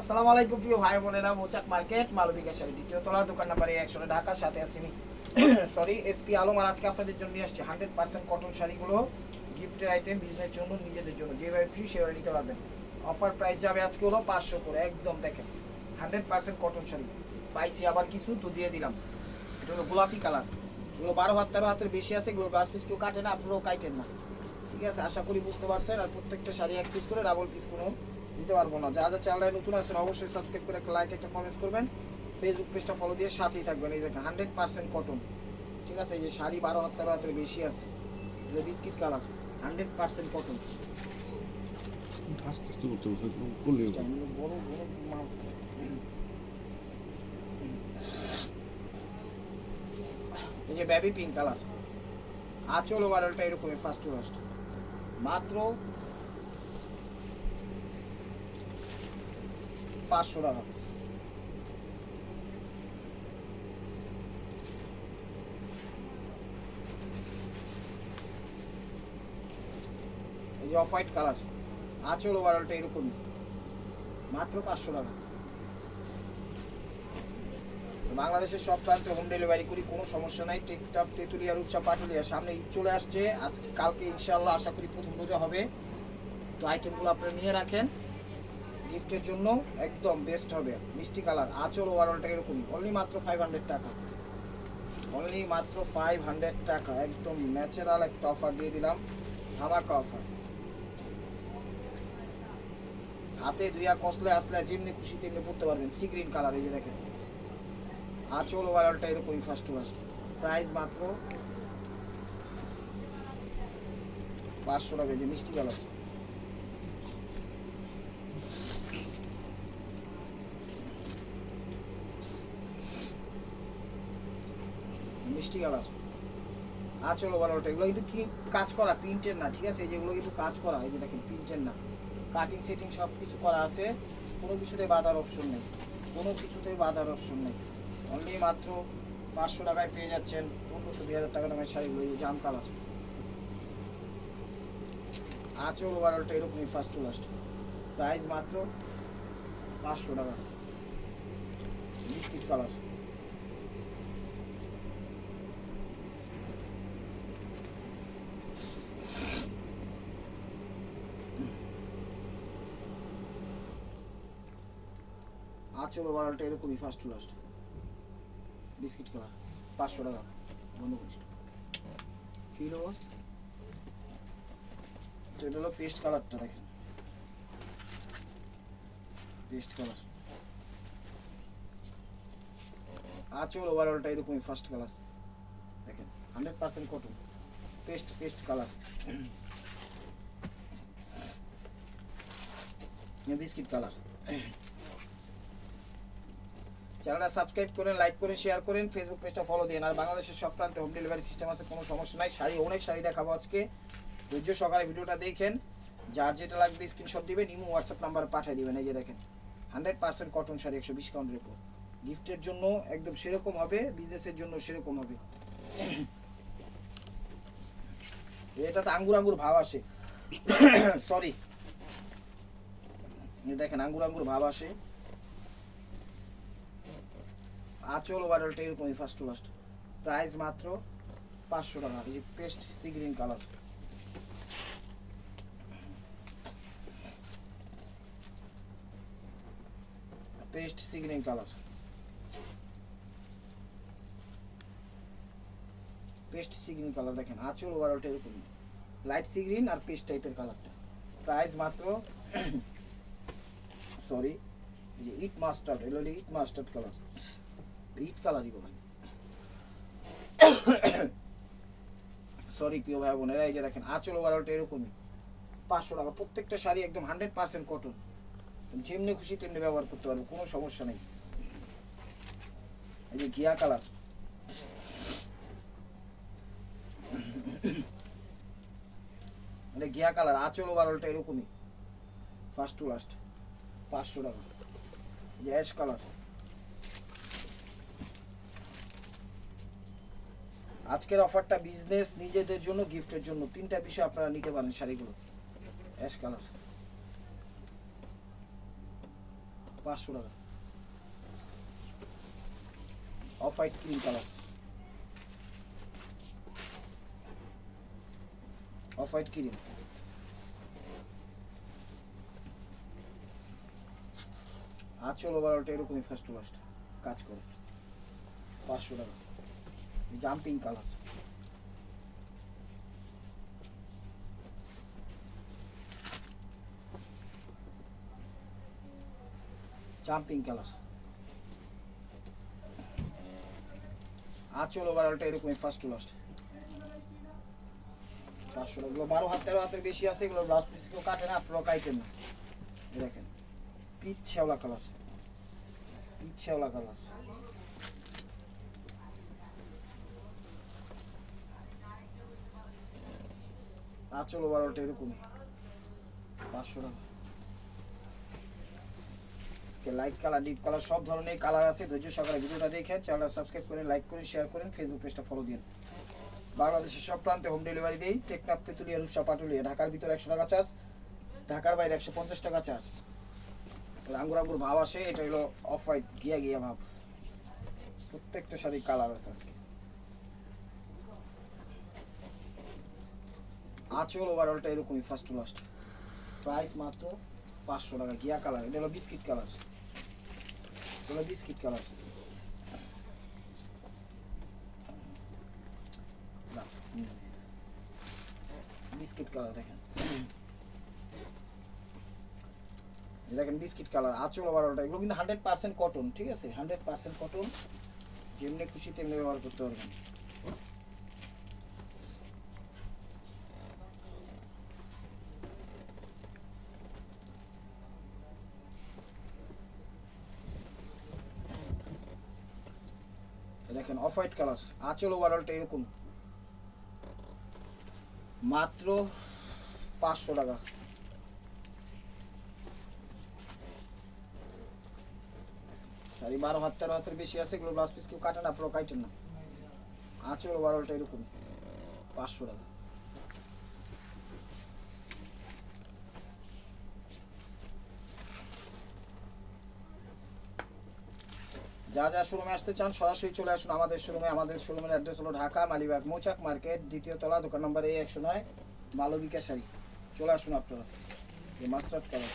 আসসালামু আলাইকুম প্রিয় ভাই বোনেরা, মোচাক মার্কেট মালবিকা শাড়ি দ্বিতীয় তলা, দোকান নাম্বার একশো ঢাকার সাথে আছি সরি এসপি আলম, আর আজকে আপনাদের জন্য নিয়ে আসছি হান্ড্রেড পার্সেন্ট কটন শাড়িগুলো গিফটের আইটেম বিজনেসের জন্য, নিজেদের জন্য। যেভাবে খুশি সেভাবে নিতে পারবেন। অফার প্রাইস যাবে আজকে হলো পাঁচশো করে, একদম দেখেন হান্ড্রেড পার্সেন্ট কটন শাড়ি। পাইছি আবার কিছু, তো দিয়ে দিলাম। এটা হলো গোলাপি কালার। এগুলো বারো হাত, তেরো হাতের বেশি আছে, এগুলো গ্লাস পিস কেউ কাটে না, আপনারাও কাটেন না। ঠিক আছে, আশা করি বুঝতে পারছেন, আর প্রত্যেকটা শাড়ি এক পিস করে ডাবল পিস কোনো দিতে পারব না। যা যা চ্যানেলে নতুন আছেন অবশ্যই সাবস্ক্রাইব করে একটা লাইক একটা কমেন্ট করবেন। ফেসবুক পেজটা ফলো দিয়ে সাথেই থাকবেন। এই দেখেন হান্ড্রেড পার্সেন্ট কটন ঠিক আছে এই যে শাড়ি বারো হাত তেরো হাতের বেশি আছে। এগুলো biscuit colour hundred percent cotton আস্তে আস্তে করতে করলে বড় বড় এই যে বেবি পিঙ্ক কালার আঁচল ওভারঅলটা এরকমই ফার্স্ট টু লাস্ট মাত্র পাঁচশো টাকা। এই যে অফ হোয়াইট কালার আঁচল ওভারঅলটা এরকমই মাত্র পাঁচশো টাকা। বাংলাদেশের সব প্রান্তে হোম ডেলিভারি করি, কোনো সমস্যা নাই। টেকটাপ, তেঁতুলিয়া, রূপসা, পাটুলিয়া, সামনে ঈদ চলে আসছে। আজকে, কালকে ইনশাল্লাহ আশা করি প্রথম রোজা হবে। তো আইটেমগুলো আপনারা নিয়ে রাখেন। গিফটের জন্য একদম বেস্ট হবে। মিষ্টি কালার, আঁচল ওভারঅলটা এরকমই অনলি মাত্র ফাইভ হান্ড্রেড টাকা। অনলি মাত্র ফাইভ হান্ড্রেড টাকা। একদম ন্যাচারাল একটা অফার দিয়ে দিলাম। ধামাকা অফার হাতে দুইয়া কসলে আসলে যেমনি খুশি তেমনি পড়তে পারবেন। সি গ্রিন কালার এই যে দেখেন। আঁচল ওভারঅলটা এরকমই ফার্স্ট টু ফার্স্ট প্রাইস মাত্র পাঁচশো টাকা যে মিষ্টি কালার। মিষ্টি কালার। আঁচল ওভারঅলটা এগুলো কিন্তু কি কাজ করা, প্রিন্টের না, ঠিক আছে? যেগুলো কিন্তু কাজ করা, এই যে দেখেন, প্রিন্টের না। কাটিং সেটিং সব কিছু করা আছে। কোনো কিছুতে বাধার অপশন নেই। কোনো কিছুতে বাধার অপশন নেই। অনলি মাত্র পাঁচশো টাকায় পেয়ে যাচ্ছেন। পনেরোশো, দুই হাজার টাকা দামের শাড়িগুলো, এই জাম কালার। আঁচল ওভারঅলটা এরকমই ফার্স্ট টু লাস্ট প্রাইস মাত্র পাঁচশো টাকা। বিস্কিট কালার আঁচল ওভারঅলটা এরকমই first to last biscuit colour পাঁচশো টাকা। বন্ধ করিস কি হলো এটা হলো পেস্ট কালারটা দেখেন। পেস্ট কালার আঁচল ওভারঅলটা এরকমই ফার্স্ট কালার দেখেন hundred percent cotton paste paste colour biscuit colour চ্যানেলটা সাবস্ক্রাইব করেন লাইক করেন শেয়ার করেন ফেসবুক পেজটা ফলো দিন আর বাংলাদেশের সব প্রান্তে হোম ডেলিভারি সিস্টেম আছে, কোনো সমস্যা নাই। শাড়ি, অনেক শাড়ি দেখাবো আজকে। ধৈর্য সকালে ভিডিওটা দেখেন। যার যেটা লাগবে স্ক্রিনশট দিবেন, ইমো হোয়াটসঅ্যাপ নাম্বার পাঠিয়ে দিবেন। এই যে দেখেন হান্ড্রেড পার্সেন্ট কটন শাড়ি, একশো বিশ কাউন্টের উপর। গিফটের জন্য একদম সেরকম হবে বিজনেসের জন্য সেরকম হবে। এটাতে আঙ্গুর আঙ্গুর ভাব আসে। সরি দেখেন, আঙ্গুর আঙ্গুর ভাব আসে। আঁচল ওভারঅলটা এরকমই ফার্স্ট টু লাস্ট প্রাইস মাত্র পাঁচশো টাকা। এই যে paste sea green colour paste sea green colour paste sea green colour দেখেন, আঁচল ওভারঅলটা এরকমই লাইট সি গ্রিন আর পেস্ট টাইপের কালারটা প্রাইস মাত্র সরি যে ইট মাস্টার্ড এগুলো ইট মাস্টার্ড কালার ইট কালারই সরি প্রিয় ভাই বোনেরা, এই যে দেখেন, আঁচল ওভারঅলটা এরকমই। পাঁচশো টাকা, প্রত্যেকটা শাড়ি একদম হান্ড্রেড পার্সেন্ট কটন যেমনি খুশি তেমনি ব্যবহার করতে পারব, কোনো সমস্যা নেই। এই যে ঘিয়া কালার। মানে ঘিয়া কালার, আঁচল ওভারঅলটা এরকমই। ফার্স্ট টু লাস্ট পাঁচশো টাকা। এই যে অ্যাশ কালার আজকের অফারটা বিজনেস নিজেদের জন্য গিফটের জন্য। তিনটা বিষয় আপনারা নিতে পারেন শাড়িগুলো। অ্যাশ কালার পাঁচশো টাকা। Off white cream colour off white cream আঁচল ওভারঅলটা এরকমই ফার্স্ট টু কাজ করে। পাঁচশো টাকা। জাম্পিং কালার জাম্পিং কালার আঁচল ওভারঅলটা এরকমই ফার্স্ট টু লাস্ট পাঁচশো এগুলো বারো হাত, তেরো হাতের বেশি আছে, এগুলো ব্লাউজ পিস কেউ কাটে না আপনারা কাইটেন না। দেখেন, পিচ শ্যাওলা কালার পিচ শ্যাওলা কালার আঁচল ওভারঅলটা এরকমই। পাঁচশো টাকা লাইট কালার ডিপ কালার সব ধরনের কালার আছে। ধৈর্য সকালে ভিডিওটা দেখে চ্যানেলটা সাবস্ক্রাইব করে লাইক করে শেয়ার করেন ফেসবুক পেজটা ফলো দিন। বাংলাদেশের সব প্রান্তে হোম ডেলিভারি দেই। টেকনাফ, তেতুলিয়া, রূপসা, পাটুলিয়া, ঢাকার ভিতরে একশো টাকা চার্জ ঢাকার বাইরে একশো পঞ্চাশ টাকা চার্জ আঙ্গুর আঙ্গুর ভাব আসে, এটা হলো অফ হোয়াইট গিয়া গিয়া ভাব। প্রত্যেকটা শাড়ি কালার আছে আজকে। আঁচল ওভারঅলটা এরকমই ফার্স্ট টু লাস্ট প্রাইস মাত্র পাঁচশো টাকা। গিয়া কালার এটা হলো বিস্কিট কালার এটা বিস্কিট কালার বিস্কিট কালার দেখেন। দেখেন বিস্কিট কালার আঁচল ওভারঅলটা এগুলো কিন্তু হান্ড্রেড পার্সেন্ট কটন ঠিক আছে? হান্ড্রেড পার্সেন্ট কটন যেমনি খুশি তেমনি ব্যবহার করতে পারবেন এই দেখেন অফ হোয়াইট কালার আঁচল ওভারঅলটা এরকম। মাত্র পাঁচশো টাকা। শাড়ি বারো হাত তেরো হাতের বেশি আছে, এগুলো ব্লাউজ পিস কেউ কাটে না, পুরো কাটেন না। আঁচল ওভারঅলটা এরকম। পাঁচশো টাকা। যা যা শোরুমে আসতে চান, সরাসরি চলে আসুন আমাদের শোরুমে আমাদের শোরুমের অ্যাড্রেস হলো ঢাকা, মালিবাগ, মৌচাক মার্কেট, দ্বিতীয় তলা, দোকান নম্বর এই একশো নয় মালবিকা শাড়ি। চলে আসুন আপনারা। এই মাস্টার্ড কালার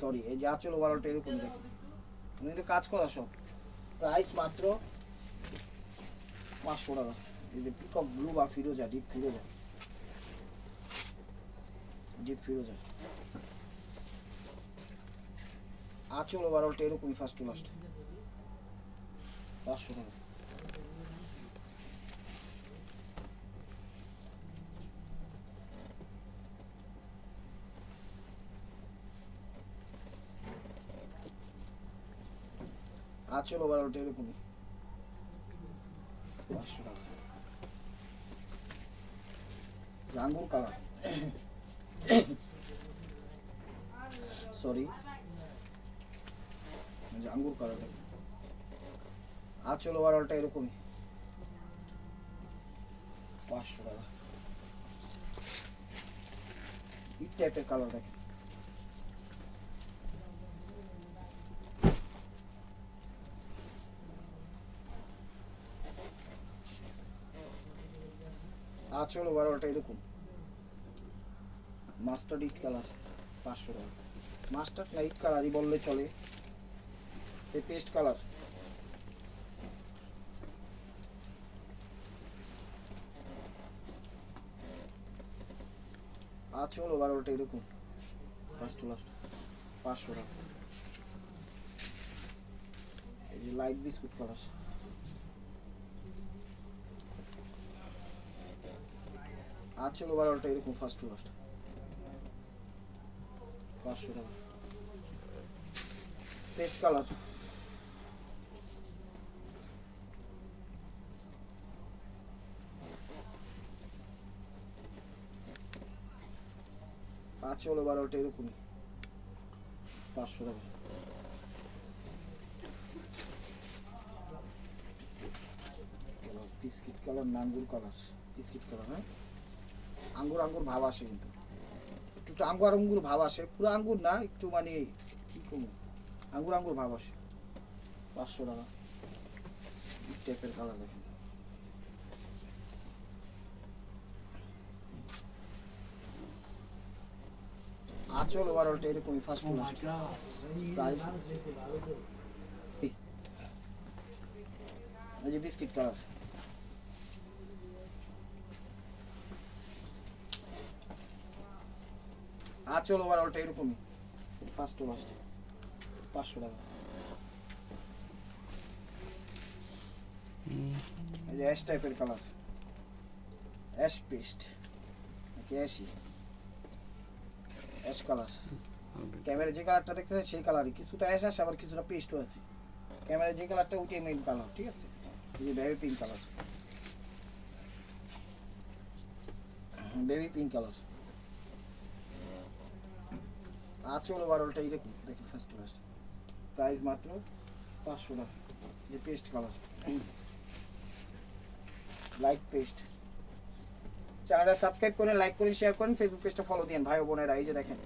সরি এই যে আচল ওভারঅলটা এরকম দেখুন। কিন্তু কাজ করা সব। প্রাইস মাত্র পাঁচশো টাকা। এই যে পিকক ব্লু বা ফিরোজা ডিপ ফিরোজা। ডিপ ফিরোজা। আচল ওভারঅলটা এরকমই ফার্স্ট টু লাস্ট পাঁচশো টাকা। আচল ওভারঅলটা এরকমই। পাঁচশো টাকা যে আঙ্গুর কালার সরি যে আঙ্গুর কালার আচল ওভারঅলটা এরকমই। পাঁচশো টাকা। এই টাইপের কালার দেখেন। আচল ওভারঅলটা এরকম মাস্টার্ড ইট কালার পাঁচশো টাকা মাস্টার্ড না ইট কালারই বললে চলে। এই পেস্ট কালার আচল ওভারঅলটা এরকম ফার্স্ট টু লাস্ট পাঁচশো টাকা এই যে লাইট বিস্কুট কালার আচল ওভারঅলটা এরকম ফার্স্ট টু লাস্ট পাঁচশো টাকা। পেস্ট কালার আচল ওভারঅলটা এরকমই। পাঁচশো টাকা। বিস্কিট কালার না আঙ্গুর কালার বিস্কিট কালার হ্যাঁ? আঙ্গুর আঙ্গুর ভাব আসে কিন্তু। একটু একটু আঙ্গুর আঙ্গুর ভাব আসে। পুরো আঙ্গুর না একটু মানে কি করব? আঙ্গুর আঙ্গুর ভাব আসে। পাঁচশো টাকা। টাইপের কালার দেখেন। আচল ওভারঅলটা এরকমই ফার্স্ট প্রাইস এই যে বিস্কিট কালার। আচল ওভারঅলটা এরকমই। ফার্স্ট লাস্ট পাঁচশো টাকা। এই যে অ্যাশ টাইপের কালার অ্যাশ পেস্ট নাকি অ্যাশই অ্যাশ কালার ক্যামেরা যে কালারটা দেখতেছে সেই কালারই কিছুটা অ্যাশ আসে আবার কিছুটা পেস্টও আছে। ক্যামেরা যে কালারটা ওইটাই মেইন কালার ঠিক আছে? এই যে baby pink colour baby pink colour আচল ওভারঅলটা এরকম দেখুন ফার্স্ট ফার্স্ট প্রাইস মাত্র পাঁচশো টাকা। যে পেস্ট কালার লাইট পেস্ট চ্যানেলটা সাবস্ক্রাইব করেন লাইক করেন শেয়ার করেন ফেসবুক পেজটা ফলো দিন ভাই বোনেরা, এই যে দেখেন।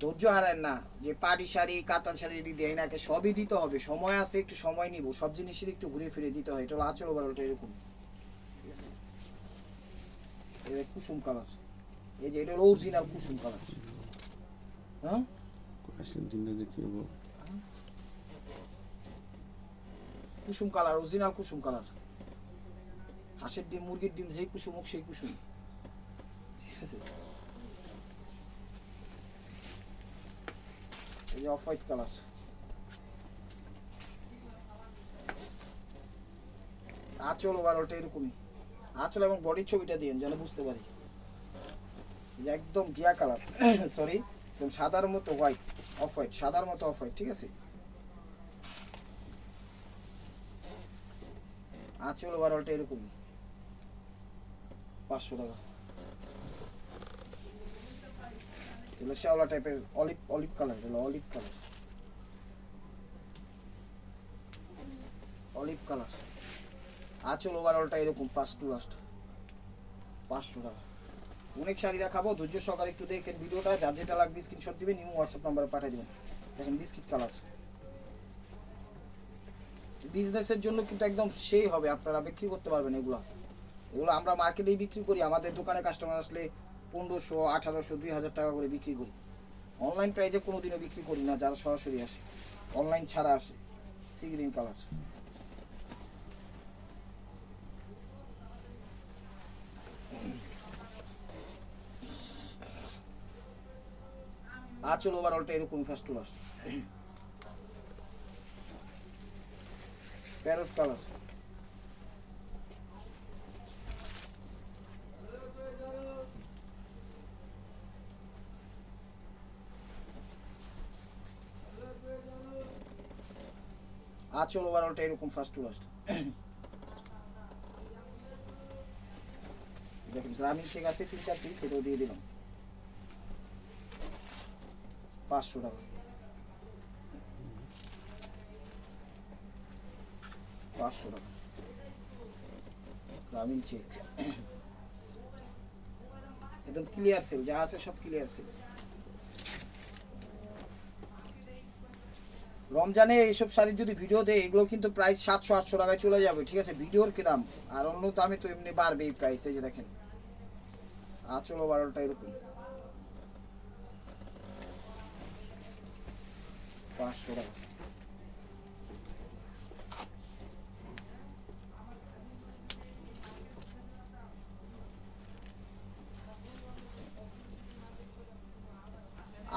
ধৈর্য হারান না, যে পাটি শাড়ি, কাতান শাড়ি এটি দেয় না সবই দিতে হবে। সময় আছে, একটু সময় নিব, সব জিনিসের একটু ঘুরে ফিরে দিতে হয়। এটা হলো আচল ওভারঅলটা এরকম। কুসুম কালার এই যে এটা হলো অরিজিনাল কুসুম কালার হ্যাঁ? আসলে দিনটা কি কুসুম কালার অরিজিনাল কুসুম কালার হাঁসের ডিম মুরগির ডিম যেই কুসুম হোক সেই কুসুম। ঠিক আছে? এই অফ হোয়াইট কালার আঁচল ওভারঅলটা এরকমই। আঁচল এবং বডির ছবিটা দিন যেন বুঝতে পারি। একদম জিয়া কালার। সরি সাদার মতো হোয়াইট অফ হোয়াইট সাদার মতো অফ হোয়াইট ঠিক আছে? আঁচল ওভারঅলটা এরকমই। পাঁচশো টাকা। শ্যাওলা টাইপের অলিভ অলিভ কালার এগুলো অলিভ কালার অলিভ কালার আঁচল ওভারঅলটা এরকম ফার্স্ট টু লাস্ট পাঁচশো টাকা। অনেক শাড়ি দেখাবো, ধৈর্য সহকারে একটু দেখেন ভিডিওটা, যার যেটা লাগবে স্ক্রিনশট দিবেন নিউ হোয়াটসঅ্যাপ নাম্বারে পাঠিয়ে দেবেন। দেখেন বিস্কিট কালার বিজনেসের জন্য কিন্তু একদম সেই হবে, আপনারা বিক্রি করতে পারবেন এগুলো। এগুলো আমরা মার্কেটেই বিক্রি করি, আমাদের দোকানে কাস্টমার আসলে পনেরোশো, আঠারোশো, দুই হাজার টাকা করে বিক্রি করি। অনলাইন প্রাইজে কোনোদিনও বিক্রি করি না, যারা সরাসরি আসে। অনলাইন ছাড়া আসে সি গ্রিন কালার আচল ওভারঅলটা এরকম first to last parrot colour আচল ওভারঅলটা এরকম ফার্স্ট টু লাস্ট দেখুন গ্রামীণ শেখ আছে তিন চার সেটাও দিয়ে দিলাম। পাঁচশো টাকা। পাঁচশো টাকা। গ্রামীণ চেক একদম ক্লিয়ার সেল যা আছে সব ক্লিয়ার সেল রমজানে এইসব শাড়ির যদি ভিডিও দেয়, এগুলো কিন্তু প্রাইস সাতশো, আটশো টাকায় চলে যাবে, ঠিক আছে? ভিডিওর কি দাম? আর অন্য দামে তো এমনি বাড়বে এই প্রাইস যে দেখেন। আচলো বারোটা এরকম। পাঁচশো টাকা।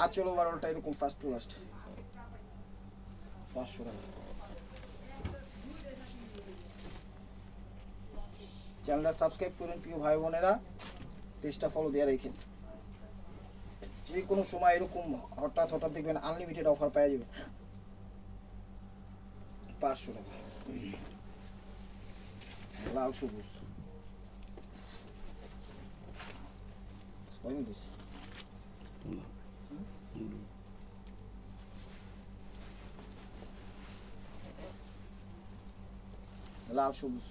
আচলো বারোটা, এরকম ফার্স্ট টু লাস্ট পাঁচশো টাকা। চ্যানেলটা সাবস্ক্রাইব করুন, প্রিয় ভাই বোনেরা পেজটা ফলো দিয়ে রেখেন। যে কোনো সময় এরকম হঠাৎ হঠাৎ দেখবেন আনলিমিটেড অফার পাওয়া যাবে। পাঁচশো টাকা। লাল সবুজ। লাল সবুজ।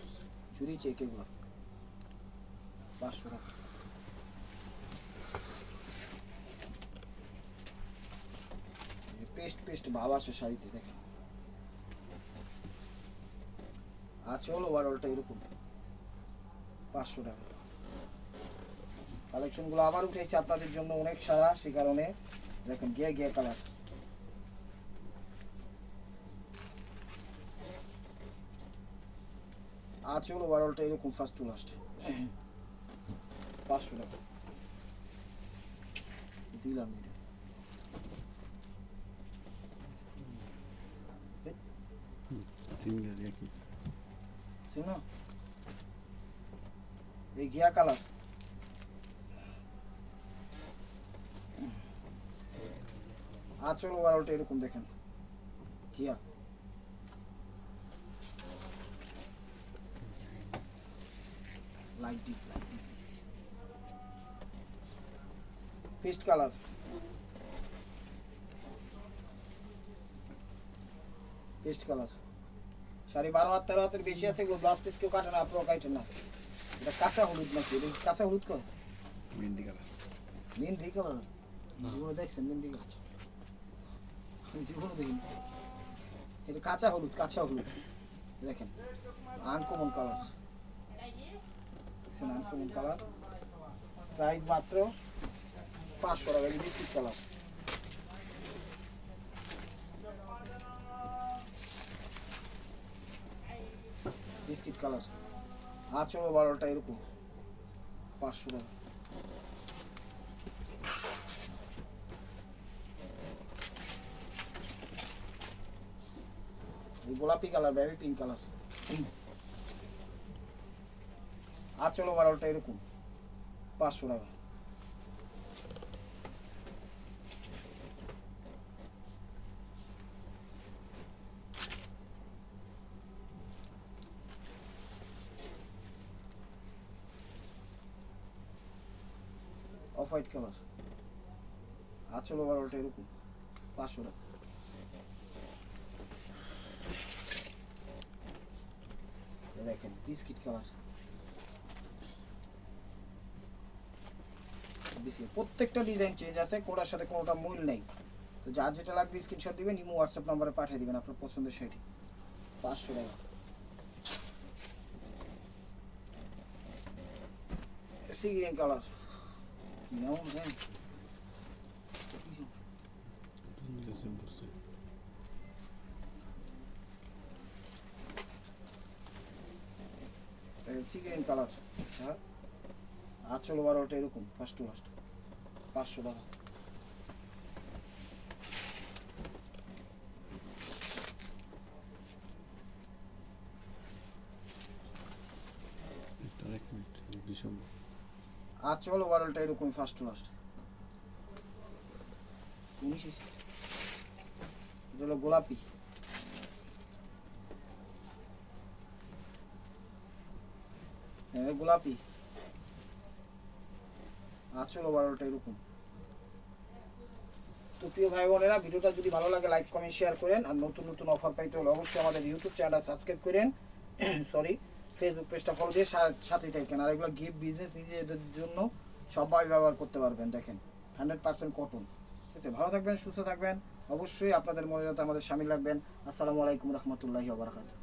চুরি চেক এগুলো। পাঁচশো টাকা। পেস্ট পেস্ট ভাব আসে শাড়িতে, দেখেন। আঁচল ওভারঅলটা এরকম। পাঁচশো টাকা। কালেকশনগুলো আবার উঠেছে আপনাদের জন্য অনেক সারা, সে কারণে দেখেন গে গে কালার। আঁচল ওভারঅলটা এরকম ফার্স্ট টু লাস্ট পাঁচশো টাকা। দিলাম এটা। তিন গাড়ি একই শুনো এই ঘিয়া কালার আঁচল ওভারঅলটা এরকম দেখেন ঘিয়া light deep light deep paste colour paste colour সাড়ে বারো হাত তেরো হাতের বেশি আছে এগুলো ব্লাউজ পিস কেউ কাটে না আপনারাও কাটেন না। এটা কাঁচা হলুদ নাকি? এটা কাঁচা হলুদ কয়? মেহেন্দি কালার মেহেন্দি কালার জীবনে দেখছেন মেহেন্দি কাঁচা জীবনে দেখিনি এটা কাঁচা হলুদ কাঁচা হলুদ। দেখেন আনকমন কালার দেখছেন আনকমন কালার প্রাইস মাত্র পাঁচশো টাকা এই কালার বিস্কিট কালার। আঁচড়ো বারোটা এরকম। পাঁচশো টাকা। গোলাপি কালার বেবি পিঙ্ক কালার। আঁচলো বারোটা এরকম। পাঁচশো টাকা। অফ হোয়াইট কালার আঁচলো বারোটা এরকম। পাঁচশো টাকা। দেখেন, বিস্কিট কালার প্রত্যেকটা ডিজাইন চেঞ্জ আছে কোটার সাথে কোনোটা মূল নেই। তো যার যেটা লাগবে স্ক্রিনশট দিবেন, ইমো হোয়াটসঅ্যাপ নাম্বারে পাঠিয়ে দিবেন, আপনার পছন্দের শাড়ি পাঁচশো টাকা। সি গ্রিন কালার পড়ছে কালার হ্যাঁ বারোটা এরকম ফার্স্ট টু লাস্ট পাঁচশো টাকা একটা এক মিনিট ডিসেম্বর আচল ওভারঅলটা এরকম ফার্স্ট টু লাস্ট এটা হলো গোলাপি। হ্যাঁ গোলাপি। আচল ওভারঅলটা এরকম। তো প্রিয় ভাই বোনেরা ভিডিওটা যদি ভালো লাগে লাইক কমেন্ট শেয়ার করেন। আর নতুন নতুন অফার পাইতে হলে অবশ্যই আমাদের ইউটিউব চ্যানেলটা সাবস্ক্রাইব করেন। সরি ফেসবুক পেজটা ফলো দিয়ে সাথে থাকেন। আর এগুলো গিফট বিজনেস নিজেদের জন্য সবাই ব্যবহার করতে পারবেন, দেখেন। হান্ড্রেড পার্সেন্ট কটন ঠিক আছে? ভালো থাকবেন, সুস্থ থাকবেন। অবশ্যই আপনাদের মনে যাতে আমাদের সামিল রাখবেন। আসসালামু আলাইকুম রহমতুল্লাহি বারাকাতুহ।